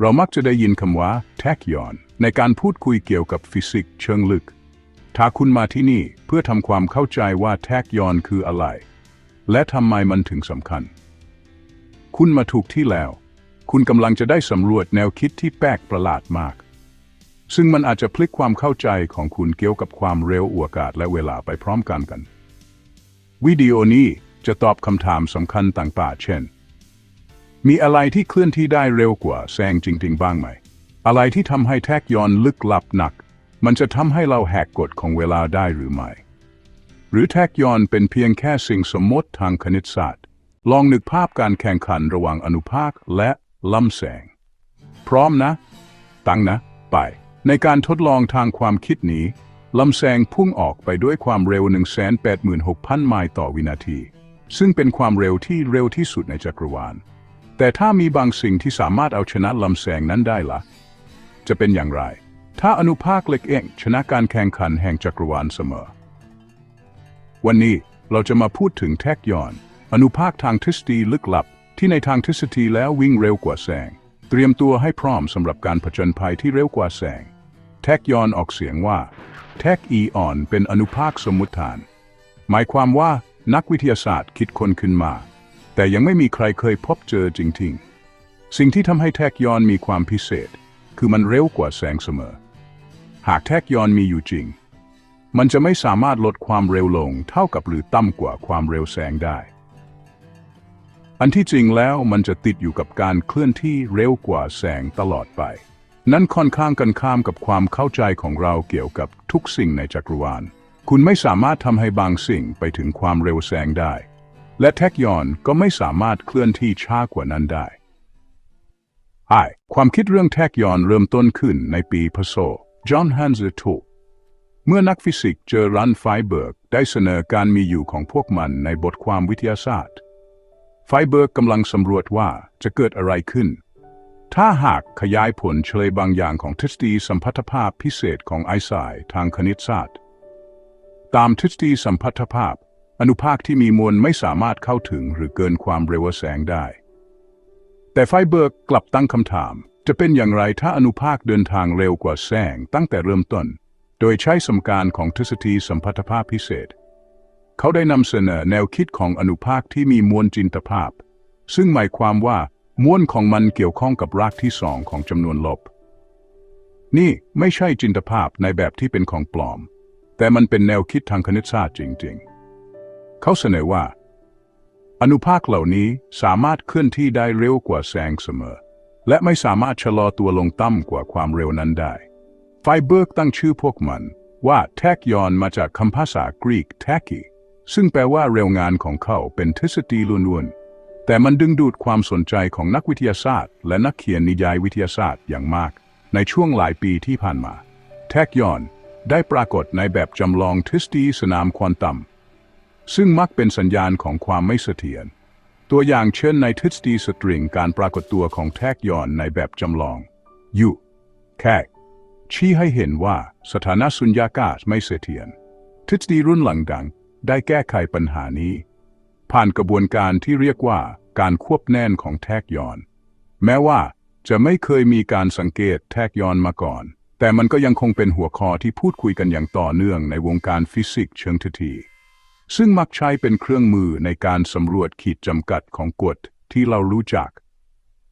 เรามักจะได้ยินคำว่าแทกยอนในการพูดคุยเกี่ยวกับฟิสิกส์เชิงลึก ถ้าคุณมาที่นี่เพื่อทำความเข้าใจว่าแทกยอนคืออะไร และทำไมมันถึงสำคัญ คุณมาถูกที่แล้ว คุณกำลังจะได้สำรวจแนวคิดที่แปลกประหลาดมาก ซึ่งมันอาจจะพลิกความเข้าใจของคุณเกี่ยวกับความเร็วอวกาศและเวลาไปพร้อมกันกัน วิดีโอนี้จะตอบคำถามสำคัญต่างๆเช่น มีอะไรที่เคลื่อนที่ได้เร็วกว่าแสงจริง ๆ บ้างไหม อะไรที่ทำให้แทกยอนลึกลับหนัก มันจะทำให้เราแหกกฎของเวลาได้หรือไม่ หรือแทกยอนเป็นเพียงแค่สิ่งสมมติทางคณิตศาสตร์ ลองนึกภาพการแข่งขันระหว่างอนุภาคและลำแสง พร้อมนะ ตั้งนะ ไป ในการทดลองทางความคิดนี้ลำแสงพุ่งออกไปด้วยความเร็ว 186,000 ไมล์ต่อวินาที ซึ่งเป็นความเร็วที่เร็วที่สุดในจักรวาล แต่ถ้ามีบางสิ่งที่สามารถเอาชนะลำแสงนั้นได้ละ่ะ จะเป็นอย่างไร ถ้าอนุภาคเล็กเองชนะการแข่งขันแห่งจักรวาลเสมอ วันนี้เราจะมาพูดถึงแทกยอน อนุภาคทางทฤษฎีลึกลับ ที่ในทางทฤษฎีแล้ววิ่งเร็วกว่าแสง เตรียมตัวให้พร้อมสำหรับการผจญภัยที่เร็วกว่าแสง แทกยอนออกเสียงว่าแทกอีออนเป็นอนุภาคสมมุติฐาน หมายความว่านักวิทยาศาสตร์คิดคนขึ้นมา แต่ยังไม่มีใครเคยพบเจอจริง ๆ สิ่งที่ทำให้แทกยอนมีความพิเศษ คือมันเร็วกว่าแสงเสมอ หากแทกยอนมีอยู่จริง มันจะไม่สามารถลดความเร็วลงเท่ากับหรือต่ำกว่าความเร็วแสงได้ อันที่จริงแล้วมันจะติดอยู่กับการเคลื่อนที่เร็วกว่าแสงตลอดไป นั่นค่อนข้างกันข้ามกับความเข้าใจของเราเกี่ยวกับทุกสิ่งในจักรวาล คุณไม่สามารถทำให้บางสิ่งไปถึงความเร็วแสงได้ และแทกยอนก็ไม่สามารถเคลื่อนที่ช้ากว่านั้นได้ไอความคิดเรื่องแทกยอนเริ่มต้นขึ้นในปีพศจอห์นฮันส์ทูเมื่อนักฟิสิกส์เจอรันไฟเบิร์กได้เสนอการมีอยู่ของพวกมันในบทความวิทยาศาสตร์ ไฟเบิร์กกำลังสำรวจว่าจะเกิดอะไรขึ้น ถ้าหากขยายผลเฉลยบางอย่างของทฤษฎีสัมพัทธภาพพิเศษของไอน์สไตน์ทางคณิตศาสตร์ ตามทฤษฎีสัมพัทธภาพ อนุภาคที่มีมวลไม่สามารถเข้าถึงหรือเกินความเร็วแสงได้ แต่ไฟเบิร์กกลับตั้งคำถาม จะเป็นอย่างไรถ้าอนุภาคเดินทางเร็วกว่าแสงตั้งแต่เริ่มต้น โดยใช้สมการของทฤษฎีสัมพัทธภาพพิเศษ เขาได้นำเสนอแนวคิดของอนุภาคที่มีมวลจินตภาพ ซึ่งหมายความว่ามวลของมันเกี่ยวข้องกับรากที่สองของจำนวนลบ นี่ไม่ใช่จินตภาพในแบบที่เป็นของปลอม แต่มันเป็นแนวคิดทางคณิตศาสตร์จริง ๆ เขาเสนอว่า อนุภาคเหล่านี้สามารถเคลื่อนที่ได้เร็วกว่าแสงเสมอ และไม่สามารถชะลอตัวลงต่ำกว่าความเร็วนั้นได้ ไฟเบิร์กตั้งชื่อพวกมันว่าแทกยอนมาจากคำภาษากรีกแทกีซึ่งแปลว่าเร็วงานของเขาเป็นทฤษฎีล้วนๆ แต่มันดึงดูดความสนใจของนักวิทยาศาสตร์ และนักเขียนนิยายวิทยาศาสตร์อย่างมาก ในช่วงหลายปีที่ผ่านมา แทกยอนได้ปรากฏในแบบจำลองทฤษฎีสนามควอนตัม ซึ่งมักเป็นสัญญาณของความไม่เสถียร ตัวอย่างเช่นในทฤษฎีสตริงการปรากฏตัวของแทกยอนในแบบจำลองยูแคกชี้ให้เห็นว่าสถานะสุญญากาศไม่เสถียร ทฤษฎีรุ่นหลังดังได้แก้ไขปัญหานี้ ผ่านกระบวนการที่เรียกว่าการควบแน่นของแทกยอน แม้ว่าจะไม่เคยมีการสังเกตแทกยอนมาก่อน แต่มันก็ยังคงเป็นหัวข้อที่พูดคุยกันอย่างต่อเนื่องในวงการฟิสิกส์เชิงทฤษฎี ซึ่งมักใช้เป็นเครื่องมือในการสำรวจขีดจำกัดของกฎที่เรารู้จัก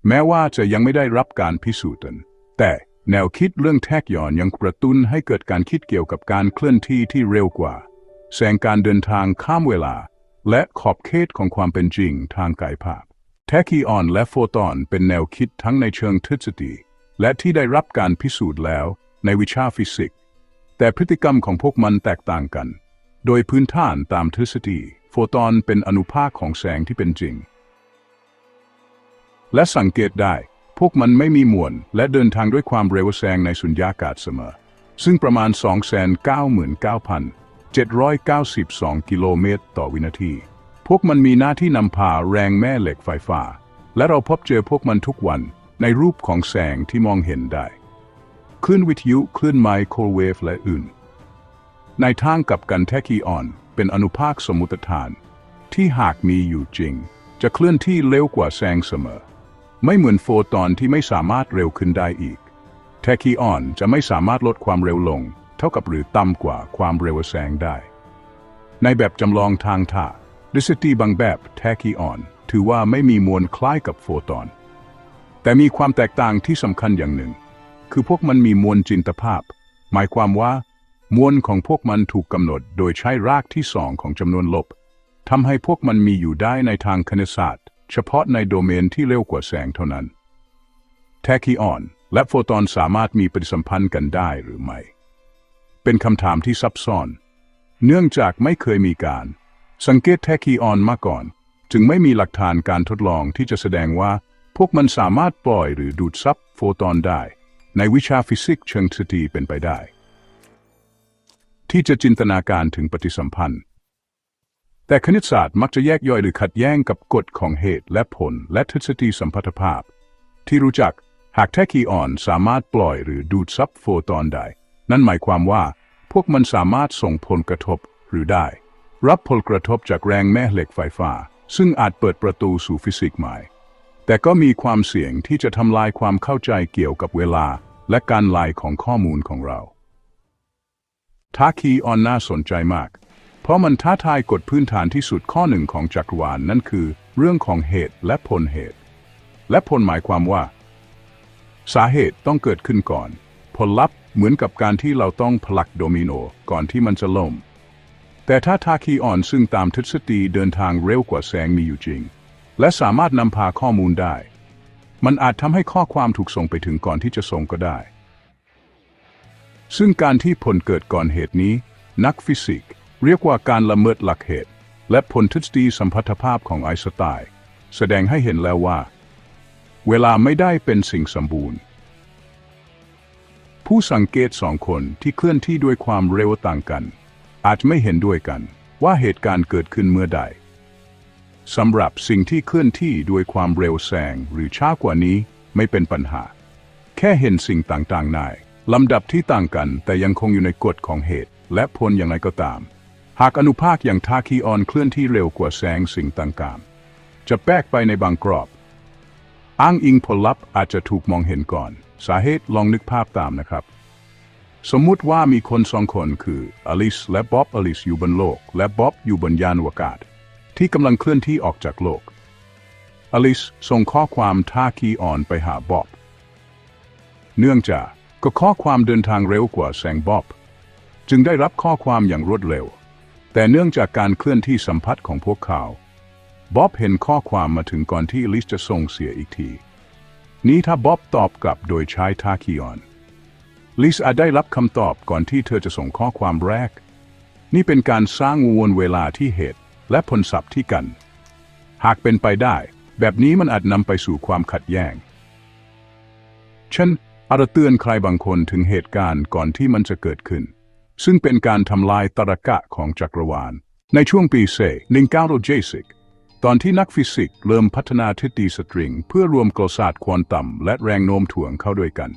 แม้ว่าจะยังไม่ได้รับการพิสูจน์แต่แนวคิดเรื่องแทกยอนยังกระตุ้นให้เกิดการคิดเกี่ยวกับการเคลื่อนที่ที่เร็วกว่า แสงการเดินทางข้ามเวลา และขอบเขตของความเป็นจริงทางกายภาพ แทกอีออนและโฟตอนเป็นแนวคิดทั้งในเชิงทฤษฎีและที่ได้รับการพิสูจน์แล้วในวิชาฟิสิกส์ แต่พฤติกรรมของพวกมันแตกต่างกัน โดยพื้นฐานตามทฤษฎีโฟตอนเป็นอนุภาคของแสงที่เป็นจริง และสังเกตได้ พวกมันไม่มีมวลและเดินทางด้วยความเร็วแสงในสุญญากาศเสมอ ซึ่งประมาณ 299,792 กิโลเมตรต่อวินาที พวกมันมีหน้าที่นำพาแรงแม่เหล็กไฟฟ้า และเราพบเจอพวกมันทุกวันในรูปของแสงที่มองเห็นได้ คลื่นวิทยุ คลื่นไมโครเวฟ และอื่น ในทางกับกันแทกีออน เป็นอนุภาคสมมุติฐาน ที่หากมีอยู่จริง จะเคลื่อนที่เร็วกว่าแสงเสมอ ไม่เหมือนโฟตอนที่ไม่สามารถเร็วขึ้นได้อีก แทคีออนจะไม่สามารถลดความเร็วลง เท่ากับหรือต่ำกว่าความเร็วแสงได้ ในแบบจำลองทางท่าดิสตีบางแบบแทคีออน ถือว่าไม่มีมวลคล้ายกับโฟตอน แต่มีความแตกต่างที่สำคัญอย่างหนึ่ง คือพวกมันมีมวลจินตภาพ หมายความว่า มวลของพวกมันถูกกำหนดโดยใช้รากที่สองของจำนวนลบทำให้พวกมันมีอยู่ได้ในทางคณิตศาสตร์ เฉพาะในโดเมนที่เร็วกว่าแสงเท่านั้น แทคีออน และโฟตอนสามารถมีปฏิสัมพันธ์กันได้หรือไม่ เป็นคำถามที่ซับซ้อน เนื่องจากไม่เคยมีการ สังเกตแทคีออนมาก่อน จึงไม่มีหลักฐานการทดลองที่จะแสดงว่า พวกมันสามารถปล่อยหรือดูดซับโฟตอนได้ ในวิชาฟิสิกส์เชิงสถิตีเป็นไปได้ ที่จะจินตนาการถึงปฏิสัมพันธ์ แต่คณิตศาสตร์มักจะแยกย่อยหรือขัดแย้งกับกฎของเหตุและผลและทฤษฎีสัมพัทธภาพ ที่รู้จักหากแทคีออนสามารถปล่อยหรือดูดซับโฟตอนได้นั่นหมายความว่า พวกมันสามารถส่งผลกระทบหรือได้ รับผลกระทบจากแรงแม่เหล็กไฟฟ้า ซึ่งอาจเปิดประตูสู่ฟิสิกส์ใหม่ แต่ก็มีความเสี่ยงที่จะทำลายความเข้าใจเกี่ยวกับเวลา และการลายของข้อมูลของเรา ทาคีออนน่าสนใจมาก เพราะมันท้าทายกฎพื้นฐานที่สุดข้อหนึ่งของจักรวาลนนั่นคือ เรื่องของเหตุและผลเหตุ และผลหมายความว่า สาเหตุต้องเกิดขึ้นก่อน ผลลัพธ์เหมือนกับการที่เราต้องผลักโดมิโนก่อนที่มันจะล่ม แต่ถ้าทาคีออนซึ่งตามทฤษฎีเดินทางเร็วกว่าแสงมีอยู่จริง และสามารถนำพาข้อมูลได้ มันอาจทำให้ข้อความถูกส่งไปถึงก่อนที่จะส่งก็ได้ ซึ่งการที่ผลเกิดก่อนเหตุนี้ นักฟิสิกส์เรียกว่าการละเมิดหลักเหตุ และผลทฤษฎีสัมพัทธภาพของไอน์สไตน์แสดงให้เห็นแล้วว่า เวลาไม่ได้เป็นสิ่งสมบูรณ์ ผู้สังเกตสองคนที่เคลื่อนที่ด้วยความเร็วต่างกัน อาจไม่เห็นด้วยกันว่าเหตุการณ์เกิดขึ้นเมื่อใดสำหรับสิ่งที่เคลื่อนที่ด้วยความเร็วแสงหรือช้ากว่านี้ไม่เป็นปัญหา แค่เห็นสิ่งต่างๆใน ลำดับที่ต่างกันแต่ยังคงอยู่ในกฎของเหตุ และผลอย่างไรก็ตาม หากอนุภาคอย่างทาคีออนเคลื่อนที่เร็วกว่าแสงสิ่งต่างๆ จะแปกไปในบางกรอบ อ้างอิงผลลัพธ์อาจจะถูกมองเห็นก่อน สาเหตุลองนึกภาพตามนะครับ สมมุติว่ามีคนสองคนคืออลิสและบ๊อบอลิสอยู่บนโลก และบ๊อบอยู่บนยานอวกาศ ที่กำลังเคลื่อนที่ออกจากโลก อลิสส่งข้อความท่าคีออนไปหาบ๊อบ เนื่องจาก ก็ข้อความเดินทางเร็วกว่าแสงบ๊อบ จึงได้รับข้อความอย่างรวดเร็ว แต่เนื่องจากการเคลื่อนที่สัมพัทธ์ของพวกเขาบ๊อบเห็นข้อความมาถึงก่อนที่ลิสจะส่งเสียอีกที นี้ถ้าบ๊อบตอบกลับโดยใช้ทาคีออน ลิสอาจได้รับคำตอบก่อนที่เธอจะส่งข้อความแรก นี่เป็นการสร้างวนเวลาที่เหตุ และผลสัพท์ที่กัน หากเป็นไปได้ แบบนี้มันอาจนำไปสู่ความขัดแย้งฉัน อาจเตือนใครบางคนถึงเหตุการณ์ก่อนที่มันจะเกิดขึ้น ซึ่งเป็นการทำลายตรกะของจักรวาล ในช่วงปีเซ1960ตอนที่นักฟิสิกส์เริ่มพัฒนาทฤษฎีสตริง เพื่อรวมกลศาสตร์ควอนตัมและแรงโน้มถ่วงเข้าด้วยกัน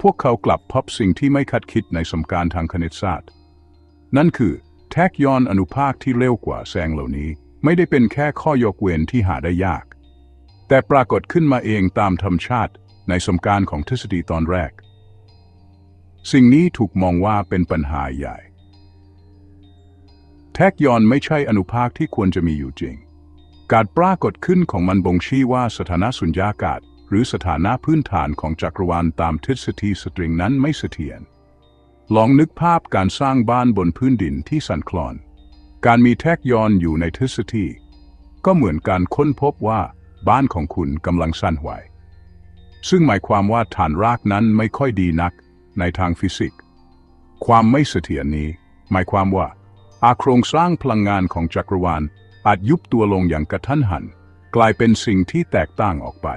พวกเขากลับพบสิ่งที่ไม่คาดคิดในสมการทางคณิตศาสตร์ นั่นคือแทกยอนอนุภาคที่เร็วกว่าแสงเหล่านี้ ไม่ได้เป็นแค่ข้อยกเว้นที่หาได้ยาก แต่ปรากฏขึ้นมาเองตามธรรมชาติ ในสมการของทฤษฎีตอนแรก สิ่งนี้ถูกมองว่าเป็นปัญหาใหญ่ แทกยอนไม่ใช่อนุภาคที่ควรจะมีอยู่จริง การปรากฏขึ้นของมันบ่งชี้ว่าสถานะสุญญากาศ หรือสถานะพื้นฐานของจักรวาลตามทฤษฎีสตริงนั้นไม่เสถียรลองนึกภาพการสร้างบ้านบนพื้นดินที่สั่นคลอน การมีแทกยอนอยู่ในทฤษฎีก็เหมือนการค้นพบว่าบ้านของคุณกำลังสั่นไหว ซึ่งหมายความว่าฐานรากนั้นไม่ค่อยดีนักในทางฟิสิกส์ ความไม่เสถียรนี้ หมายความว่า อาโครงสร้างพลังงานของจักรวาล อาจยุบตัวลงอย่างกระทันหัน กลายเป็นสิ่งที่แตกต่างออกไป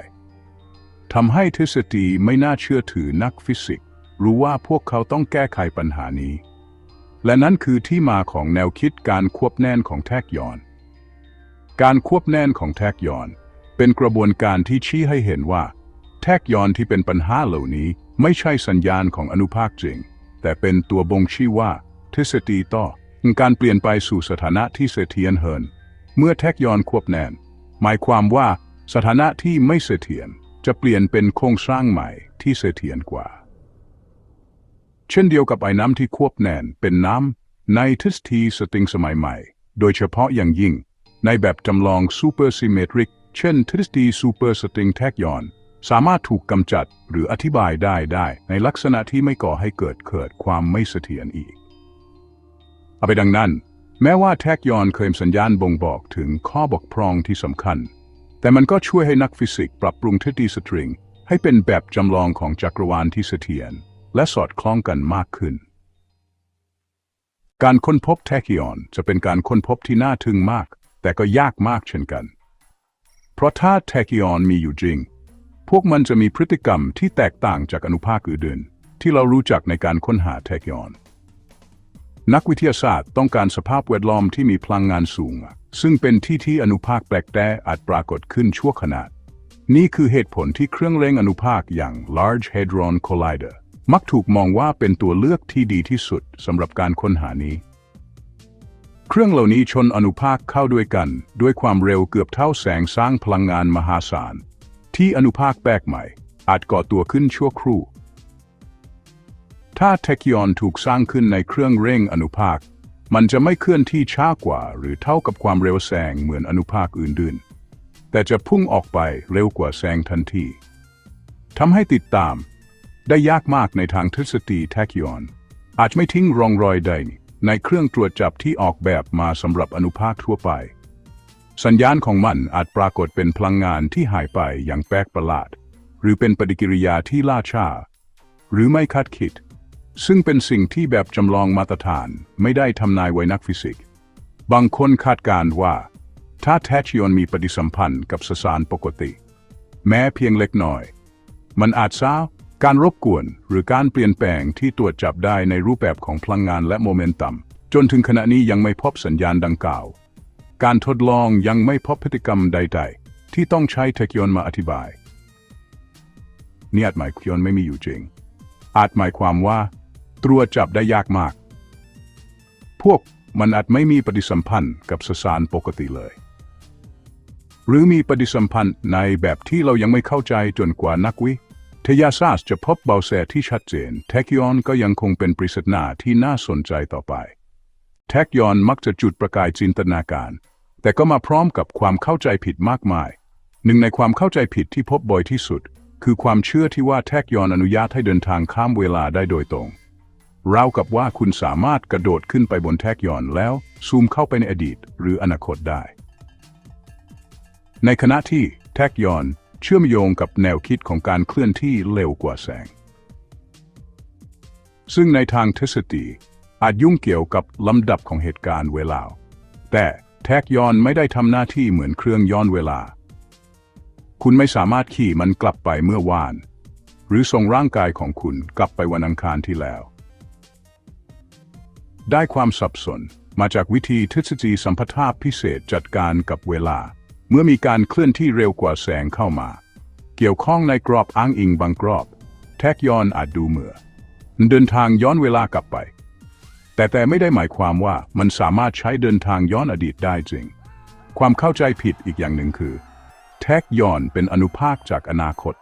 ทำให้ทฤษฎีไม่น่าเชื่อถือนักฟิสิกส์ รู้ว่าพวกเขาต้องแก้ไขปัญหานี้ และนั่นคือที่มาของแนวคิดการควบแน่นของแทกยอน การควบแน่นของแทกยอน เป็นกระบวนการที่ชี้ให้เห็นว่า แทกยอนที่เป็นปัญหาเหล่านี้ไม่ใช่สัญญาณของอนุภาคจริง แต่เป็นตัวบ่งชี้ว่าทฤษฎีต่อการเปลี่ยนไปสู่สถานะที่เสถียรเหินเมื่อแทกยอนควบแน่นหมายความว่าสถานะที่ไม่เสถียรจะเปลี่ยนเป็นโครงสร้างใหม่ที่เสถียรกว่า เช่นเดียวกับไอ้น้ำที่ควบแน่นเป็นน้ำในทฤษฎีสตริงสมัยใหม่ โดยเฉพาะอย่างยิ่ง ในแบบจำลองซูเปอร์ซิเมตริก เช่นทฤษฎีซูเปอร์สตริงแทกยอน สามารถถูกกำจัดหรืออธิบายได้ได้ในลักษณะที่ไม่ก่อให้เกิดเกิดความไม่เสถียรอีก เอาไปดังนั้น แม้ว่าแทกยอนเคลมสัญญาณบ่งบอกถึงข้อบกพร่องที่สำคัญ แต่มันก็ช่วยให้นักฟิสิกส์ปรับปรุงทฤษฎีสตริง ให้เป็นแบบจำลองของจักรวาลที่เสถียรและสอดคล้องกันมากขึ้น การค้นพบแทกยอนจะเป็นการค้นพบที่น่าทึ่งมาก แต่ก็ยากมากเช่นกัน เพราะถ้าแทกยอนมีอยู่จริง วกมันจะมีพฤติกรรมที่แตกต่างจากอนุภาคอื่นๆที่เรารู้จักในการค้นหาแทกยอน นักวิทยาศาสตร์ต้องการสภาพแวดล้อมที่มีพลังงานสูง ซึ่งเป็นที่ที่อนุภาคแปลกแต้อาจปรากฏขึ้นชั่วขณะนี่คือเหตุผลที่เครื่องเล็งอนุภาคอย่าง Large Hadron Collider มักถูกมองว่าเป็นตัวเลือกที่ดีที่สุดสำหรับการค้นหานี้ เครื่องเหล่านี้ชนอนุภาคเข้าด้วยกัน ด้วยความเร็วเกือบเท่าแสงสร้างพลังงานมหาศาล ที่อนุภาคแปลกใหม่ อาจก่อตัวขึ้นชั่วครู่ ถ้าเทคิอนถูกสร้างขึ้นในเครื่องเร่งอนุภาค มันจะไม่เคลื่อนที่ช้ากว่า หรือเท่ากับความเร็วแสงเหมือนอนุภาคอื่นๆ แต่จะพุ่งออกไปเร็วกว่าแสงทันทีทำให้ติดตาม ได้ยากมากในทางทฤษฎีแทคิออน อาจไม่ทิ้งร่องรอยใดในเครื่องตรวจจับที่ออกแบบมาสำหรับอนุภาคทั่วไป สัญญาณของมันอาจปรากฏเป็นพลังงานที่หายไปอย่างแปลกประหลาด หรือเป็นปฏิกิริยาที่ล่าช้าหรือไม่คาดคิด ซึ่งเป็นสิ่งที่แบบจำลองมาตรฐานไม่ได้ทำนายไว้นักฟิสิกส์บางคนคาดการณ์ว่า ถ้าแทชิออนมีปฏิสัมพันธ์กับสสารปกติ แม้เพียงเล็กน้อย มันอาจสร้างการรบกวนหรือการเปลี่ยนแปลงที่ตรวจจับได้ในรูปแบบของพลังงานและโมเมนตัม จนถึงขณะนี้ยังไม่พบสัญญาณดังกล่าว การทดลองยังไม่พบพฤติกรรมใดๆ ที่ต้องใช้เทคโยนมาอธิบายนี่อาจหมายคยอนไม่มีอยู่จริง อาจหมายความว่า ตรวจจับได้ยากมาก พวกมันอาจไม่มีปฏิสัมพันธ์กับสสารปกติเลย หรือมีปฏิสัมพันธ์ในแบบที่เรายังไม่เข้าใจจนกว่านักวิทยาศาสตร์จะพบเบาแสที่ชัดเจนเทคยอนก็ยังคงเป็นปริศนาที่น่าสนใจต่อไป แทกยอนมักจะจุดประกายจินตนาการ แต่ก็มาพร้อมกับความเข้าใจผิดมากมาย หนึ่งในความเข้าใจผิดที่พบบ่อยที่สุด คือความเชื่อที่ว่าแทกยอนอนุญาตให้เดินทางข้ามเวลาได้โดยตรงราวกับว่าคุณสามารถกระโดดขึ้นไปบนแทกยอนแล้ว ซูมเข้าไปในอดีตหรืออนาคตได้ ในขณะที่แทกยอนเชื่อมโยงกับแนวคิดของการเคลื่อนที่เร็วกว่าแสง ซึ่งในทางทฤษฎี อาจยุ่งเกี่ยวกับลำดับของเหตุการณ์เวลา แต่แท็กย้อนไม่ได้ทำหน้าที่เหมือนเครื่องย้อนเวลา คุณไม่สามารถขี่มันกลับไปเมื่อวาน หรือส่งร่างกายของคุณกลับไปวันอังคารที่แล้ว ได้ความสับสนมาจากวิธีทฤษฎีสัมพัทธาพิเศษจัดการกับเวลา เมื่อมีการเคลื่อนที่เร็วกว่าแสงเข้ามา เกี่ยวข้องในกรอบอ้างอิงบางกรอบ แท็กย้อนอาจดูเหมือเดินทางย้อนเวลากลับไป แต่แต่ไม่ได้หมายความว่ามันสามารถใช้เดินทางย้อนอดีตได้จริง ความเข้าใจผิดอีกอย่างหนึ่งคือ แท็กย้อนเป็นอนุภาคจากอนาคต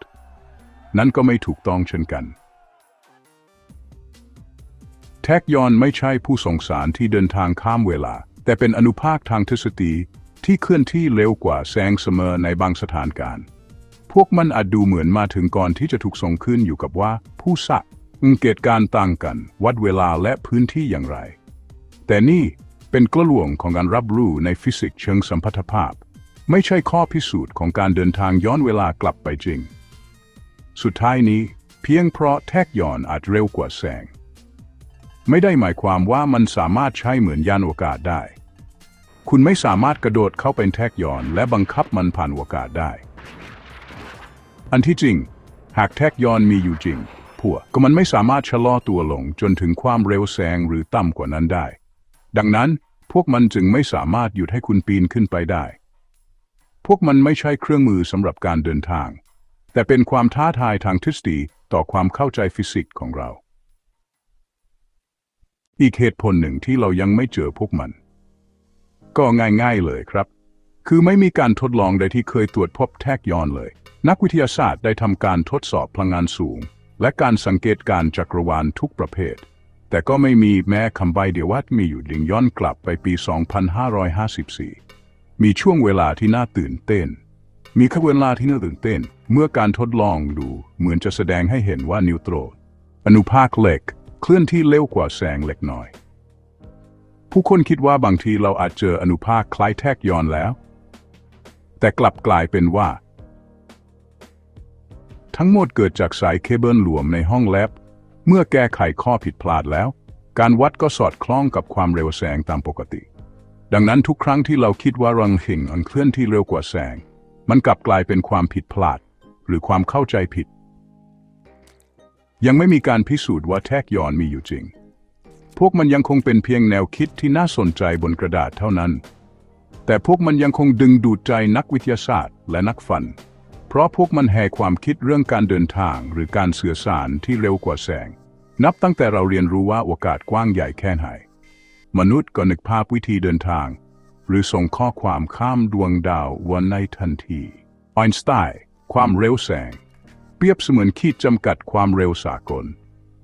นั่นก็ไม่ถูกต้องเช่นกัน แท็กย้อนไม่ใช่ผู้ส่งสารที่เดินทางข้ามเวลา แต่เป็นอนุภาคทางทฤษฎีที่เคลื่อนที่เร็วกว่าแสงเสมอในบางสถานการณ์ พวกมันอาจดูเหมือนมาถึงก่อนที่จะถูกส่งขึ้นอยู่กับว่าผู้สัก เกิดการต่างกัน วัดเวลาและพื้นที่อย่างไร แต่นี่เป็นกระลวงของการรับรู้ในฟิสิกส์เชิงสัมพัทธภาพ ไม่ใช่ข้อพิสูจน์ของการเดินทางย้อนเวลากลับไปจริง สุดท้ายนี้ เพียงเพราะแท็กย้อนอาจเร็วกว่าแสง ไม่ได้หมายความว่ามันสามารถใช้เหมือนยานอวกาศได้ คุณไม่สามารถกระโดดเข้าเป็นแท็กย้อนและบังคับมันผ่านอวกาศได้ อันที่จริง หากแท็กย้อนมีอยู่จริง พวก็มันไม่สามารถชะลอตัวลงจนถึงความเร็วแสงหรือต่ำกว่านั้นได้ ดังนั้นพวกมันจึงไม่สามารถหยุดให้คุณปีนขึ้นไปได้ พวกมันไม่ใช่เครื่องมือสำหรับการเดินทาง แต่เป็นความท้าทายทางทฤษฎีต่อความเข้าใจฟิสิกส์ของเรา อีกเหตุผลหนึ่งที่เรายังไม่เจอพวกมัน ก็ง่ายๆเลยครับ คือไม่มีการทดลองใดที่เคยตรวจพบแทกย้อนเลย นักวิทยาศาสตร์ได้ทำการทดสอบพลังงานสูง และการสังเกตการจักรวาลทุกประเภท แต่ก็ไม่มีแม้คำใบเดียวว่ามีอยู่ดึงย้อนกลับไปปี 2554 มีช่วงเวลาที่น่าตื่นเต้น มีขบวนเวลาที่น่าตื่นเต้น เมื่อการทดลองดูเหมือนจะแสดงให้เห็นว่านิวโตรนอนุภาคเหล็ก เคลื่อนที่เร็วกว่าแสงเล็กน้อย ผู้คนคิดว่าบางทีเราอาจเจออนุภาคคล้ายแทกย้อนแล้ว แต่กลับกลายเป็นว่า ทั้งหมดเกิดจากสายเคเบิลหลวมในห้องแลบ เมื่อแก้ไขข้อผิดพลาดแล้ว การวัดก็สอดคล้องกับความเร็วแสงตามปกติ ดังนั้นทุกครั้งที่เราคิดว่ารังหิ่งอันเคลื่อนที่เร็วกว่าแสง มันกลับกลายเป็นความผิดพลาด หรือความเข้าใจผิด ยังไม่มีการพิสูจน์ว่าแทกย้อนมีอยู่จริง พวกมันยังคงเป็นเพียงแนวคิดที่น่าสนใจบนกระดาษเท่านั้น แต่พวกมันยังคงดึงดูดใจนักวิทยาศาสตร์ และนักฝัน เพราะพวกมันแห่ความคิดเรื่องการเดินทางหรือการสื่อสารที่เร็วกว่าแสง นับตั้งแต่เราเรียนรู้ว่าโอกาสกว้างใหญ่แค่ไหน มนุษย์ก็นึกภาพวิธีเดินทาง หรือส่งข้อความข้ามดวงดาววันในทันทีไอน์สไตน์ความเร็วแสง เปรียบเสมือนขีดจำกัดความเร็วสากล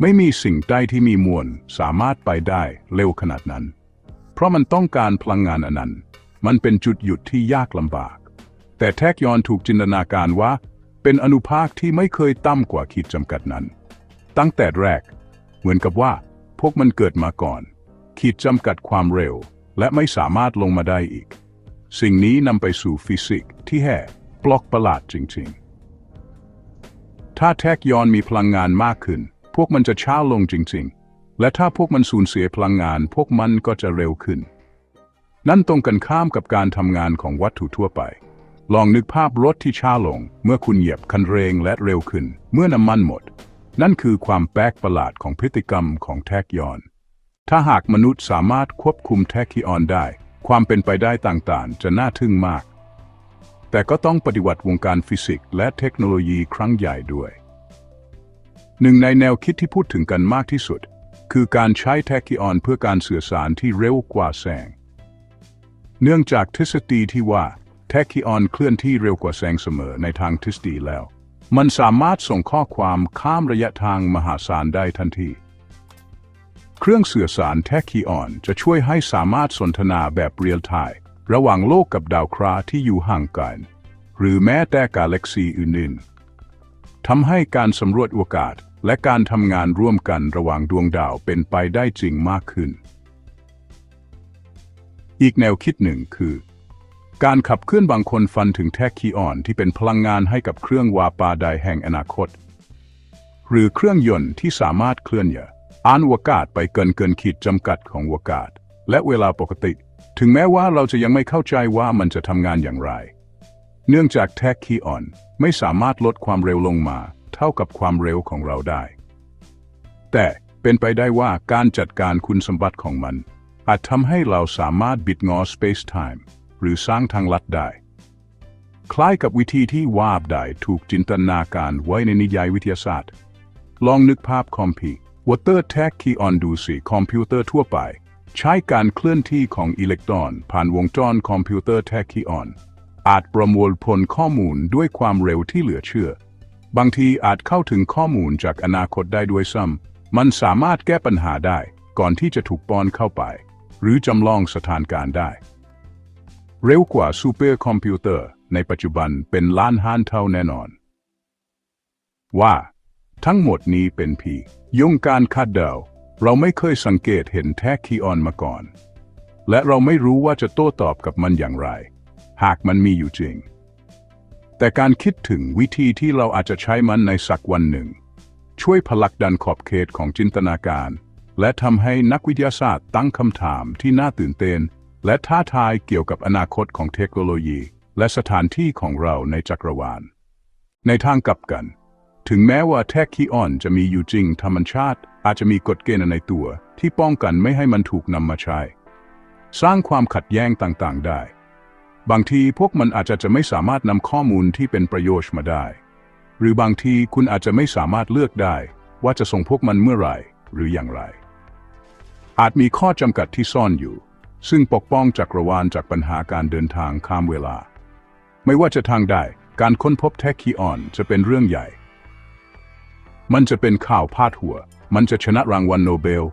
ไม่มีสิ่งใดที่มีมวลสามารถไปได้เร็วขนาดนั้น เพราะมันต้องการพลังงานอันนั้นมันเป็นจุดหยุดที่ยากลำบาก แต่แทกยอนถูกจินตนาการว่า เป็นอนุภาคที่ไม่เคยต่ำกว่าขีดจำกัดนั้น ตั้งแต่แรก เหมือนกับว่า พวกมันเกิดมาก่อน ขีดจำกัดความเร็ว และไม่สามารถลงมาได้อีก สิ่งนี้นำไปสู่ฟิสิกส์ที่แห่ปลอกประหลาดจริง ๆ ถ้าแทกยอนมีพลังงานมากขึ้น พวกมันจะช้าลงจริง ๆ และถ้าพวกมันสูญเสียพลังงาน พวกมันก็จะเร็วขึ้น นั่นตรงกันข้ามกับการทำงานของวัตถุทั่วไป ลองนึกภาพรถที่ช้าลง เมื่อคุณเหยียบคันเร่งและเร็วขึ้น เมื่อน้ำมันหมด นั่นคือความแปลกประหลาดของพฤติกรรมของแทกยอน ถ้าหากมนุษย์สามารถควบคุมแทกคีออนได้ ความเป็นไปได้ต่างๆ จะน่าทึ่งมาก แต่ก็ต้องปฏิวัติวงการฟิสิกส์และเทคโนโลยีครั้งใหญ่ด้วย หนึ่งในแนวคิดที่พูดถึงกันมากที่สุด คือการใช้แทคคีออนเพื่อการสื่อสารที่เร็วกว่าแสง เนื่องจากทฤษฎีที่ว่า แทคคีออนเคลื่อนที่เร็วกว่าแสงเสมอในทางทฤษฎีแล้ว มันสามารถส่งข้อความข้ามระยะทางมหาศาลได้ทันที เครื่องสื่อสารแทคคีออนจะช่วยให้สามารถสนทนาแบบเรียลไทม์ระหว่างโลกกับดาวเคราะห์ที่อยู่ห่างไกลหรือแม้แต่กาแล็กซีอื่นๆทำให้การสำรวจอวกาศและการทำงานร่วมกันระหว่างดวงดาวเป็นไปได้จริงมากขึ้น อีกแนวคิดหนึ่งคือ การขับเคลื่อนบางคนฟันถึงแทคคีออนที่เป็นพลังงานให้กับเครื่องวาปาไดแห่งอนาคต หรือเครื่องยนต์ที่สามารถเคลื่อนย้าอานวกาศไปเกินเกินขีดจำกัดของวกาศ และเวลาปกติ ถึงแม้ว่าเราจะยังไม่เข้าใจว่ามันจะทำงานอย่างไร เนื่องจากแทคคีออนไม่สามารถลดความเร็วลงมา เท่ากับความเร็วของเราได้ แต่เป็นไปได้ว่าการจัดการคุณสมบัติของมัน อาจทำให้เราสามารถบิดงอ space time หรือสร้างทางลัดได้ คล้ายกับวิธีที่วาบได้ถูกจินตนาการไว้ในนิยายวิทยาศาสตร์ ลองนึกภาพคอมพิวเตอร์แท็กคีออนดูสิคอมพิวเตอร์ทั่วไป ใช้การเคลื่อนที่ของอิเล็กตรอน ผ่านวงจรคอมพิวเตอร์แท็กคีออนอาจประมวลผลข้อมูลด้วยความเร็วที่เหลือเชื่อ บางทีอาจเข้าถึงข้อมูลจากอนาคตได้ด้วยซ้ำมันสามารถแก้ปัญหาได้ก่อนที่จะถูกป้อนเข้าไป หรือจำลองสถานการณ์ได้ เร็วกว่าซูเปอร์คอมพิวเตอร์ในปัจจุบันเป็นล้านห้านเท่าแน่นอน ว่า ทั้งหมดนี้เป็นพียงการคาดเดาเราไม่เคยสังเกตเห็นแท็กคีออนมาก่อน และเราไม่รู้ว่าจะโต้ตอบกับมันอย่างไร หากมันมีอยู่จริง แต่การคิดถึงวิธีที่เราอาจจะใช้มันในสักวันหนึ่ง ช่วยผลักดันขอบเขตของจินตนาการ และทำให้นักวิทยาศาสตร์ตั้งคำถามที่น่าตื่นเต้น และท้าทายเกี่ยวกับอนาคตของเทคโนโลยี และสถานที่ของเราในจักรวาล ในทางกลับกัน ถึงแม้ว่าแท็กคีออนจะมีอยู่จริงธรรมชาติ อาจจะมีกฎเกณฑ์ในตัว ที่ป้องกันไม่ให้มันถูกนำมาใช้ สร้างความขัดแย้งต่างๆ ได้ บางทีพวกมันอาจจะจะไม่สามารถนำข้อมูลที่เป็นประโยชน์มาได้ หรือบางทีคุณอาจจะไม่สามารถเลือกได้ ว่าจะส่งพวกมันเมื่อไหร่หรืออย่างไร อาจมีข้อจำกัดที่ซ่อนอยู่ ซึ่งปกป้องจักรวาลจากปัญหาการเดินทางข้ามเวลา ไม่ว่าจะทางใดการค้นพบแทคคีออนจะเป็นเรื่องใหญ่ มันจะเป็นข่าวพาดหัว มันจะชนะรางวัลโนเบล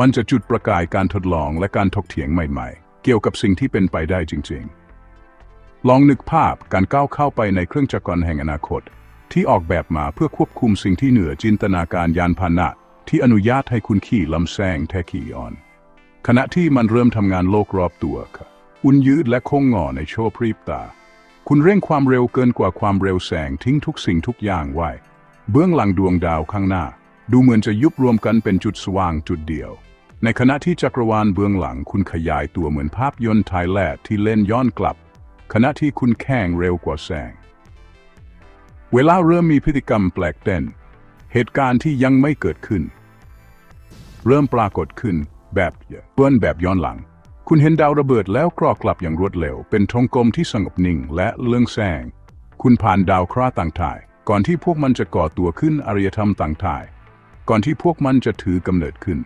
มันจะจุดประกายการทดลองและการถกเถียงใหม่ๆ เกี่ยวกับสิ่งที่เป็นไปได้จริงๆ ลองนึกภาพการก้าวเข้าไปในเครื่องจักรแห่งอนาคต ที่ออกแบบมาเพื่อควบคุมสิ่งที่เหนือจินตนาการยานพาหนะที่อนุญาตให้คุณขี่ลำแซงแทคคีออน ขณะที่มันเริ่มทำงานโลกรอบตัวค่ะ อุ่นยืดและโค้งงอในโชว์พริบตา คุณเร่งความเร็วเกินกว่าความเร็วแสงทิ้งทุกสิ่งทุกอย่างไว้ เบื้องหลังดวงดาวข้างหน้า ดูเหมือนจะยุบรวมกันเป็นจุดสว่างจุดเดียว ในขณะที่จักรวาลเบื้องหลังคุณขยายตัวเหมือนภาพยนตร์ไทยแลดที่เล่นย้อนกลับ ขณะที่คุณแข่งเร็วกว่าแสง เวลาเริ่มมีพฤติกรรมแปลกเต้น เหตุการณ์ที่ยังไม่เกิดขึ้น เริ่มปรากฏขึ้น แบบเปื้อนแบบย้อนหลัง คุณเห็นดาวระเบิดแล้วกรอกกลับอย่างรวดเร็ว เป็นทงกลมที่สงบนิ่งและเลื่องแสง คุณผ่านดาวเคราะห์ต่างถ่ายก่อนที่พวกมันจะก่อตัวขึ้นอารยธรรมต่างถ่ายก่อนที่พวกมันจะถือกำเนิดขึ้น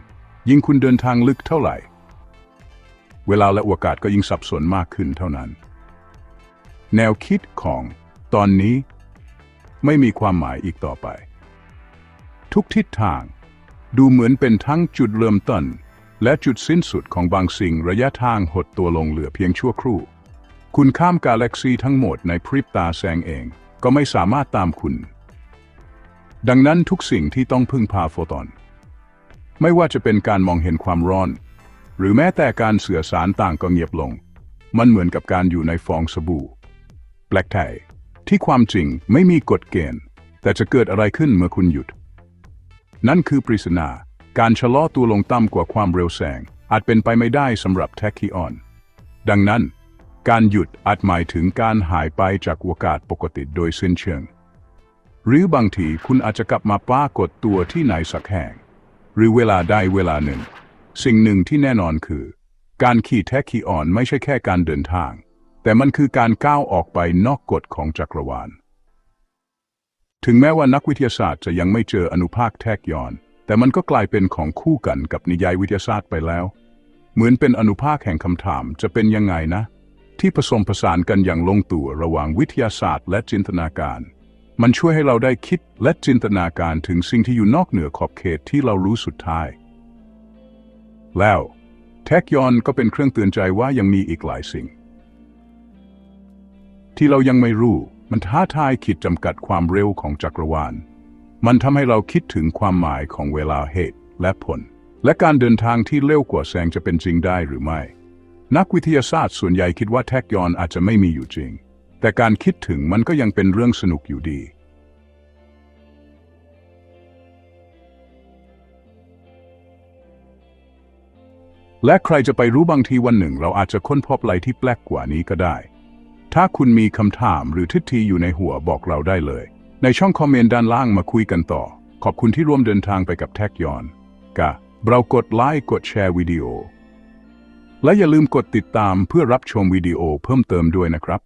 ยิ่งคุณเดินทางลึกเท่าไหร่ เวลาและโอกาสก็ยิ่งสับสนมากขึ้นเท่านั้น แนวคิดของตอนนี้ไม่มีความหมายอีกต่อไป ทุกทิศทางดูเหมือนเป็นทั้งจุดเริ่มต้น และจุดสิ้นสุดของบางสิ่งระยะทางหดตัวลงเหลือเพียงชั่วครู่ คุณข้ามกาแล็กซีทั้งหมดในพริบตาแสงเอง ก็ไม่สามารถตามคุณ ดังนั้นทุกสิ่งที่ต้องพึ่งพาโฟตอน ไม่ว่าจะเป็นการมองเห็นความร้อน หรือแม้แต่การสื่อสารต่างก็เงียบลง มันเหมือนกับการอยู่ในฟองสบู่แปลกไทยที่ความจริงไม่มีกฎเกณฑ์ แต่จะเกิดอะไรขึ้นเมื่อคุณหยุด นั่นคือปริศนา การชะลอตัวลงต่ำกว่าความเร็วแสง อาจเป็นไปไม่ได้สำหรับแทคคีออน ดังนั้น การหยุดอาจหมายถึงการหายไปจากอากาศปกติโดยสิ้นเชิง หรือบางทีคุณอาจจะกลับมาปรากฏตัวที่ไหนสักแห่ง หรือเวลาใดเวลาหนึ่ง สิ่งหนึ่งที่แน่นอนคือ การขี่แทคคีออนไม่ใช่แค่การเดินทาง แต่มันคือการก้าวออกไปนอกกฎของจักรวาล ถึงแม้ว่านักวิทยาศาสตร์จะยังไม่เจออนุภาคแทกยอน แต่มันก็กลายเป็นของคู่กันกับนิยายวิทยาศาสตร์ไปแล้ว เหมือนเป็นอนุภาคแห่งคำถามจะเป็นยังไงนะ ที่ผสมผสานกันอย่างลงตัวระหว่างวิทยาศาสตร์ และจินตนาการ มันช่วยให้เราได้คิดและจินตนาการถึงสิ่งที่อยู่นอกเหนือขอบเขตที่เรารู้สุดท้าย แล้วแทกยอนก็เป็นเครื่องเตือนใจว่ายังมีอีกหลายสิ่ง ที่เรายังไม่รู้มันท้าทายขีดจำกัดความเร็วของจักรวาล มันทำให้เราคิดถึงความหมายของเวลาเหตุและผล และการเดินทางที่เร็วกว่าแสงจะเป็นจริงได้หรือไม่ นักวิทยาศาสตร์ส่วนใหญ่คิดว่าแทกยอนอาจจะไม่มีอยู่จริง แต่การคิดถึงมันก็ยังเป็นเรื่องสนุกอยู่ดีและใครจะไปรู้บางทีวันหนึ่ง เราอาจจะค้นพบอะไรที่แปลกกว่านี้ก็ได้ ถ้าคุณมีคำถามหรือทิฏฐิอยู่ในหัวบอกเราได้เลย ในช่องคอมเมนต์ด้านล่างมาคุยกันต่อ ขอบคุณที่ร่วมเดินทางไปกับแท็กยอนกะเรากดไลค์กดแชร์วิดีโอ และอย่าลืมกดติดตามเพื่อรับชมวิดีโอเพิ่มเติมด้วยนะครับ